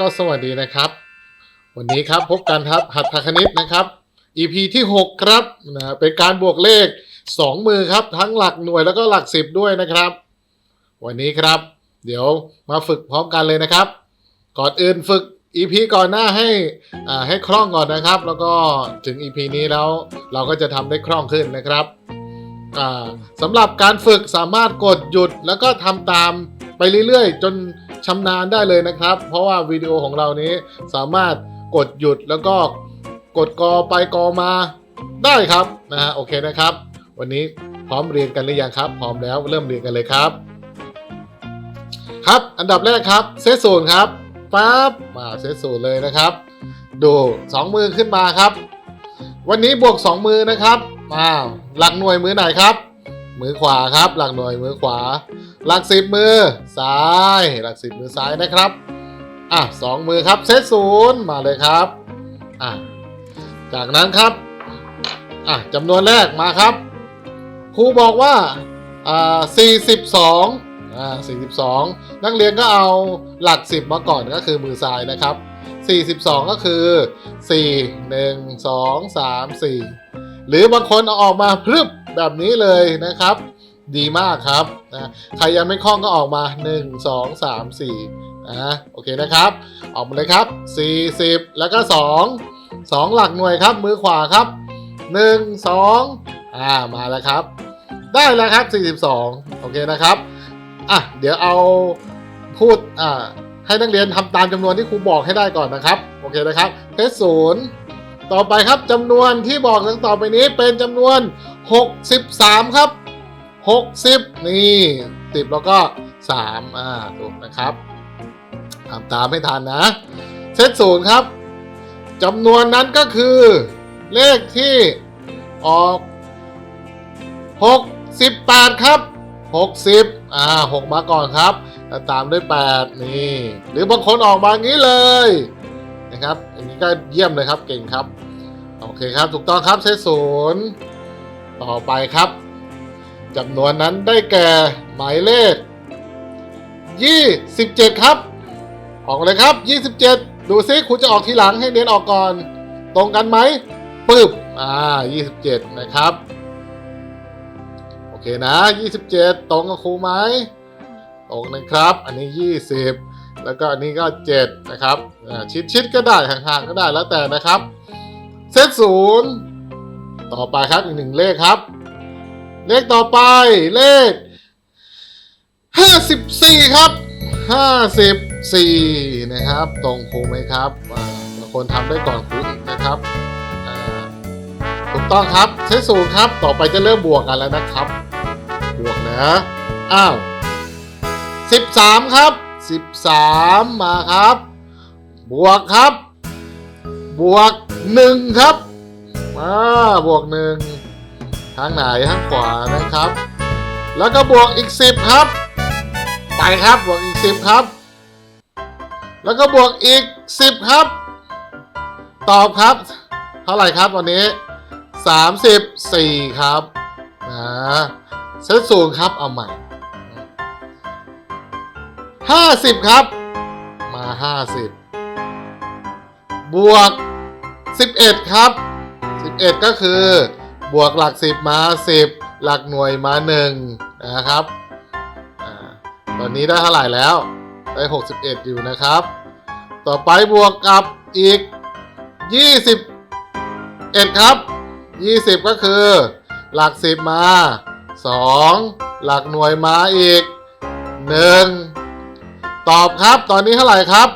ก็สวัสดีนะครับ วันนี้ครับพบกันครับหัตถคณิตนะครับ EP ที่ 6 ครับนะเป็นการบวกเลข 2 มือครับ ทั้งหลักหน่วยแล้วก็หลักสิบด้วยนะครับ วันนี้ครับ เดี๋ยวมาฝึกพร้อมกันเลยนะครับ ก่อนอื่นฝึก EP ก่อนหน้าให้อ่าให้คล่องก่อนนะครับ แล้วก็ถึง EP นี้แล้วเราก็จะทำได้คล่องขึ้นนะครับอ่าสำหรับการฝึกสามารถกดหยุดแล้วก็ทำตามไปเรื่อยๆ จน ชำนาญได้เลยนะครับ เพราะว่าวิดีโอของเรานี้สามารถกดหยุดแล้วก็กดกอไปกอมาได้ครับนะฮะโอเคนะครับ วันนี้พร้อมเรียนกันหรือยังครับ พร้อมแล้วเริ่มเรียนกันเลยครับ ครับอันดับแรกครับเซตศูนย์ครับปั๊บมาเซตศูนย์เลยนะครับ ดูสองมือขึ้นมาครับ วันนี้บวกสองมือนะครับอ้าหลักหน่วยมือไหนครับ มือขวาครับ หลักหน่วยมือขวา หลักสิบมือซ้าย หลักสิบมือซ้ายนะครับอะสองมือครับเซตศูนย์มาเลยครับอะจากนั้นครับอะจำนวนแรกมาครับครูบอกว่าอ่า42อ่า42 นักเรียนก็เอาหลัก 10 มาก่อนก็คือมือซ้ายนะครับ 42 ก็คือ 4 1 2 3 4 หรือบางคนเอาออกมาพรึบแบบนี้เลยนะครับ ดีมากครับนะใครยังไม่คล่องก็ออกมา 1 2 3 4นะโอเคนะครับ ออกมาเลยครับ 40 แล้วก็ 2 2 หลักหน่วยครับมือขวาครับ 1 2อ่ามาแล้วครับ ได้แล้วครับ 42 โอเคนะครับอะเดี๋ยวเอาพูดอ่าให้นักเรียนทำตามจำนวนที่ครูบอกให้ได้ก่อนนะครับ โอเคนะครับเทสศูนย์ต่อไปครับจำนวนที่บอกตั้งต่อไปนี้เป็นจำนวน 63 ครับ 60 นี่ติดแล้วก็ 3 อ่าถูกนะครับทำตามให้ทันนะ เซตศูนย์ครับจำนวนนั้นก็คือ เลขที่ออก 68 ครับ 60 อ่า 6 มาก่อนครับตามด้วย 8 นี่ หรือบางคนออกมางี้เลยนะครับอย่างนี้ก็เยี่ยมเลยครับเก่งครับ โอเคครับ ถูกต้องครับเซตศูนย์ต่อไปครับ จำนวนนั้นได้แก่หมายเลข 27 ครับ ออกเลยครับ 27 ดูซิคุณจะออกทีหลังให้เน้นออกก่อน ตรงกันไหมปึ๊บอ่า 27 นะครับ โอเคนะ 27 ตรงกับครูไหมตรงนะครับ อันนี้ 20 แล้วก็อันนี้ก็ 7 นะครับชิดชิดก็ได้ห่างๆก็ได้แล้วแต่นะครับ เซตศูนย์ต่อไปครับอีกหนึ่งเลขครับ เลขต่อไปเลข54ครับ54นะครับ ตรงครูไหมครับบางคนทำได้ก่อนครูอีกนะครับถูกต้องครับเซตศูนย์ครับต่อไปจะเริ่มบวกกันแล้วนะครับ บวกนะอ้าว13ครับ13มาครับ บวกครับ บวก1ครับมาบวก1 ทางไหนทางขวานะครับ แล้วก็บวกอีก 10 ครับ ไปครับบวกอีก 10 ครับ แล้วก็บวกอีก 10 ครับ ตอบครับ เท่าไหร่ครับวันนี้ 34 ครับนะเซตศูนย์ครับเอาใหม่ 50 ครับ มา 50 บวก 11 ครับ 11 ก็คือ บวกหลัก 10 มา 10 หลักหน่วยมา1นะครับอตอนนี้ได้เท่าไหร่แล้ว ได้ 61 อยู่นะครับ ต่อไปบวกกับอีก 21 ครับ 20 ก็คือ หลัก 10 มา 2 หลักหน่วยมาอีก 1 ตอบครับตอนนี้เท่าไหร่ครับ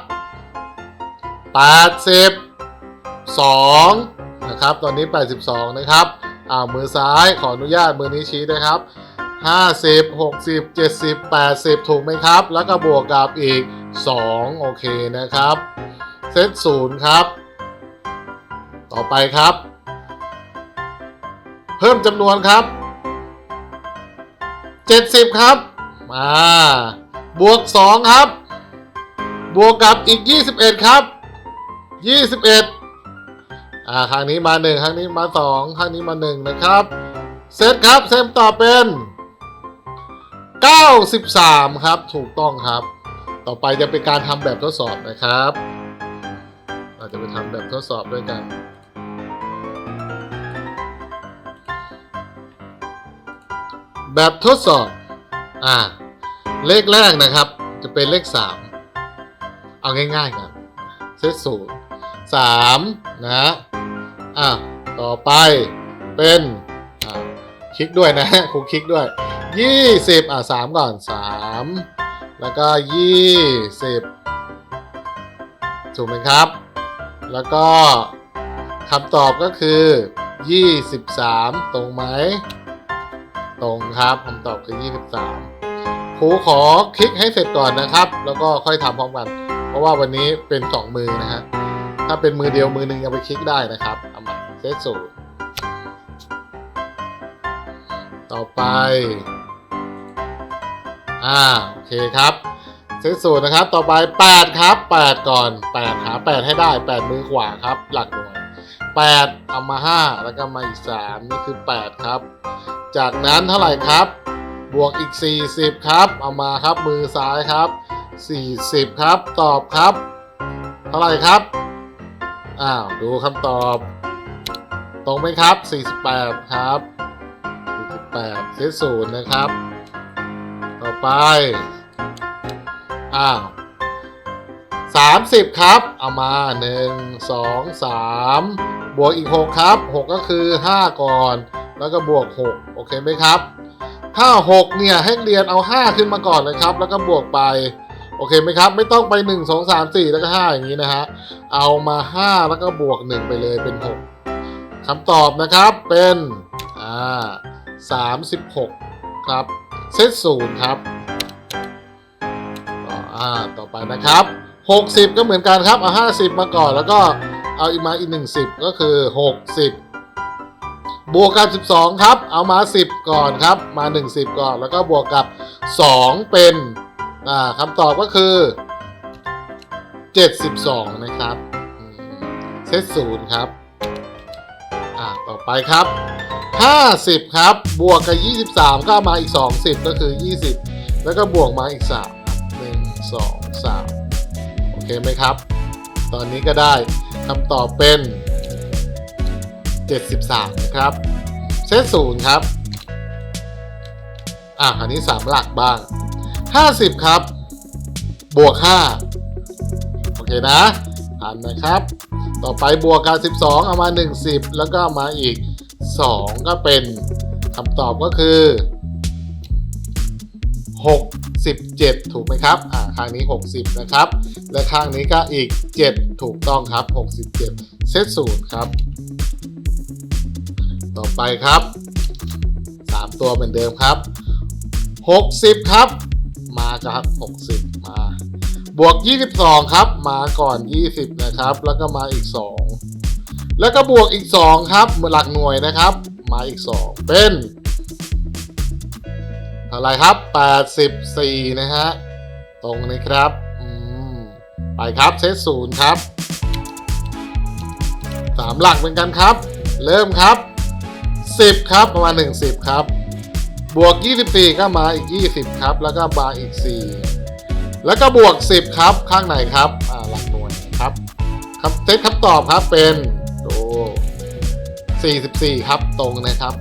82นะครับ ตอนนี้ 82 นะครับ อ้าวมือซ้ายขออนุญาตมือนี้ชี้นะครับ 50 60 70 80 ถูกไหมครับ แล้วก็บวกกับอีก 2 โอเคนะครับ เซตศูนย์ครับ ต่อไปครับ เพิ่มจำนวนครับ 70 ครับมาบวก 2 ครับ บวกกับอีก 21 ครับ 21 อ่าครั้งนี้มา1ครั้งนี้มา2ครั้งนี้มา1นะครับ เซตครับเซตต่อเป็น 93 ครับถูกต้องครับ ต่อไปจะเป็นการทำแบบทดสอบนะครับ เราจะไปทำแบบทดสอบด้วยกันแบบทดสอบ อ่า เลขแรกนะครับ จะเป็นเลขสามเอาง่ายๆกันเซตศูนย์สาม นะอะต่อไปเป็นอ่าคลิกด้วยนะครูคลิกด้วยยี่สิบอะสามก่อนสามแล้วก็ยี่สิบถูกไหมครับ แล้วก็คำตอบก็คือยี่สิบสามตรงไหม ตรงครับคำตอบคือยี่สิบสามครูขอคลิกให้เสร็จก่อนนะครับ แล้วก็ค่อยทำพร้อมกัน เพราะว่าวันนี้เป็นสองมือนะฮะ ถ้าเป็นมือเดียวมือหนึ่งยังไปคลิกได้นะครับเอามาเซตศูนย์ต่อไป อ่า โอเคครับเซตศูนย์นะครับ ต่อไป 8 ครับ 8 ก่อน 8 หา 8 ให้ได้ 8 มือขวาครับ หลักหน่วย 8 เอามา 5 แล้วก็มาอีก 3 นี่คือ 8 ครับ จากนั้นเท่าไหร่ครับ บวกอีก 40 ครับ เอามาครับ มือซ้ายครับ 40 ครับ ตอบครับ เท่าไหร่ครับ อ้าว ดูคำตอบ ตรงไหมครับ 48 ครับ 48เซตศูนย์นะครับ ต่อไป อ้าว 30 ครับ เอามา 1 2 3 บวกอีก 6 ครับ 6 ก็คือ 5 ก่อน แล้วก็บวก 6 โอเคไหมครับ ถ้า 6 เนี่ย ให้เรียนเอา 5 ขึ้นมาก่อนเลยครับ แล้วก็บวกไป โอเคไหมครับ ไม่ต้องไป 1 2 3 4 แล้วก็ 5 อย่างนี้นะฮะ เอามา 5 แล้วก็บวก 1 ไปเลยเป็น 6คำตอบนะครับเป็นอ่า36 ครับ เซตศูนย์ครับต่ออ่าต่อไปนะครับ 60 ก็เหมือนกันครับ เอา 50 มาก่อนแล้วก็เอาอีกมาอีก1 10 ก็คือ 60บวกกับ 12 ครับ เอามา 10 ก่อนครับ มา 1 10 ก่อน แล้วก็บวกกับ 2 เป็น อ่าคำตอบก็คือ 72 นะครับเซตศูนย์ครับ อ่าต่อไปครับ 50 ครับ บวกกับ 23 ก็มาอีก 20 ก็คือ 20 แล้วก็บวกมาอีก 3 1 2 3 โอเคไหมครับ ตอนนี้ก็ได้คำตอบเป็น 73 นะครับ เซตศูนย์ครับ อะอันนี้ 3 หลักบ้าง 50 ครับ บวก 5 โอเคนะผ่านนะครับ ต่อไปบวกกับ 12 เอามา 10 แล้วก็มาอีก 2 ก็เป็นคำตอบก็คือ 67 ถูกไหมครับ อ่า ข้างนี้ 60 นะครับ และข้างนี้ก็อีก 7 ถูกต้องครับ 67 เซตศูนย์ครับ ต่อไปครับ 3 ตัวเหมือนเดิมครับ 60 ครับ มาครับ60 มา บวก 22 ครับ มาก่อน 20 นะครับ แล้วก็มาอีก 2 แล้วก็บวกอีก 2 ครับหลักหน่วยนะครับ มาอีก 2 เป็นเท่าไรครับ 84 นะฮะ ตรงนะครับอืมไปครับเซตศูนย์ครับสามหลักเหมือนกันครับ เริ่มครับ 10 ครับประมาณ1 10 ครับ บวก 24 ก็มาอีก 20 ครับ แล้วก็มาอีก 4 แล้วก็บวก 10 ครับ ข้างไหนครับ อ่า หลักหน่วยครับครับเซตคำตอบครับเป็นดู44 ครับตรงนะครับ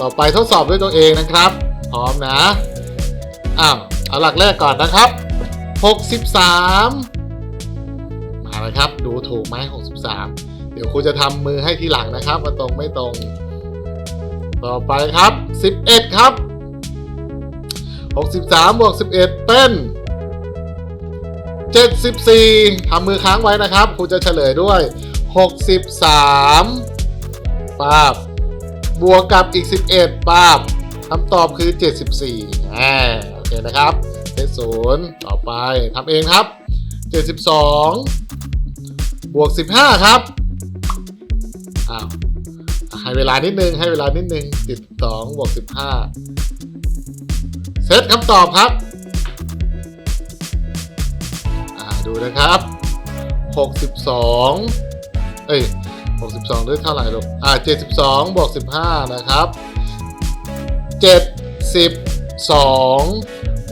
ต่อไปทดสอบด้วยตัวเองนะครับ พร้อมนะ อ้าว เอาหลักแรกก่อนนะครับ 63 มาเลยครับ ดูถูกไหม63 เดี๋ยวครูจะทำมือให้ทีหลังนะครับว่าตรงไม่ตรง ต่อไปครับ 11 ครับ 63บวก11 เป็น 74ทำมือค้างไว้นะครับครูจะเฉลยด้วย 63ปาบบวกกับอีก 11ปาบคำตอบคือ 74อ่าโอเคนะครับเซตศูนย์ต่อไปทำเองครับ 72 บวก 15 ครับ ให้เวลานิดนึง ให้เวลานิดนึง 12บวก15 เซตคำตอบครับอ่าดูนะครับ 62 เอ้ย 62ด้วยเท่าไหร่ลูก อ่า 72 บวก 15 นะครับ 72บ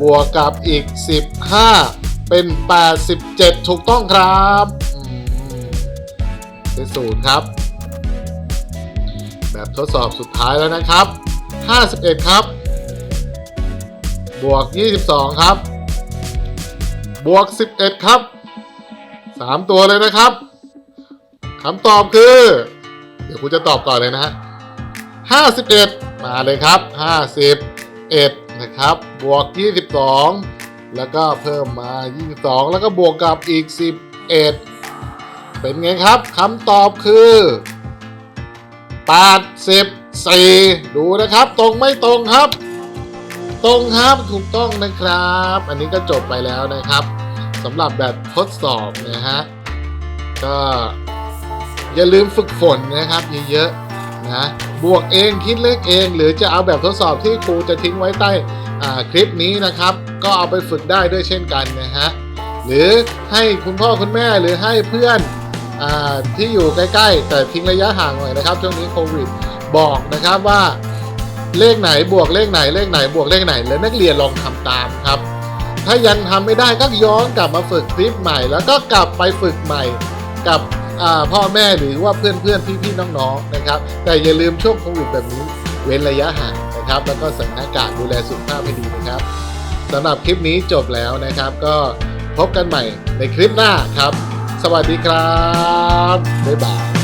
บวกกับอีก 15 เป็น 87 ถูกต้องครับอืมได้ศูนย์ครับ แบบทดสอบสุดท้ายแล้วนะครับ 51 ครับ บวก 22 ครับ บวก 11 ครับ 3 ตัวเลยนะครับคำตอบคือ เดี๋ยวคุณจะตอบก่อนเลยนะฮะ51 มาเลยครับ 51 นะครับ บวก 22 แล้วก็เพิ่มมา 22 แล้วก็บวกกับอีก 11 เป็นไงครับคำตอบคือ 84 ดูนะครับ ตรงไม่ตรงครับ ตรงครับถูกต้องนะครับ อันนี้ก็จบไปแล้วนะครับสำหรับแบบทดสอบนะฮะก็อย่าลืมฝึกฝนนะครับเยอะๆนะบวกเองคิดเลขเอง หรือจะเอาแบบทดสอบที่ครูจะทิ้งไว้ใต้คลิปนี้นะครับ ก็เอาไปฝึกได้ด้วยเช่นกันนะฮะหรือให้คุณพ่อคุณแม่หรือให้เพื่อน ที่อยู่ใกล้ๆ แต่ทิ้งระยะห่างหน่อยนะครับช่วงนี้โควิดบอกนะครับว่าเลขไหนบวกเลขไหนเลขไหนบวกเลขไหน แล้วนักเรียนลองทำตามครับ ถ้ายังทำไม่ได้ก็ย้อนกลับมาฝึกคลิปใหม่ แล้วก็กลับไปฝึกใหม่กับพ่อแม่หรือว่าเพื่อนเพื่อนพี่พี่ๆน้องๆนะครับ แต่อย่าลืมช่วงโควิดแบบนี้เว้นระยะห่างนะครับ แล้วก็ใส่หน้ากากดูแลสุขภาพให้ดีนะครับสำหรับคลิปนี้จบแล้วนะครับ ก็พบกันใหม่ในคลิปหน้าครับ สวัสดีครับ บ๊ายบาย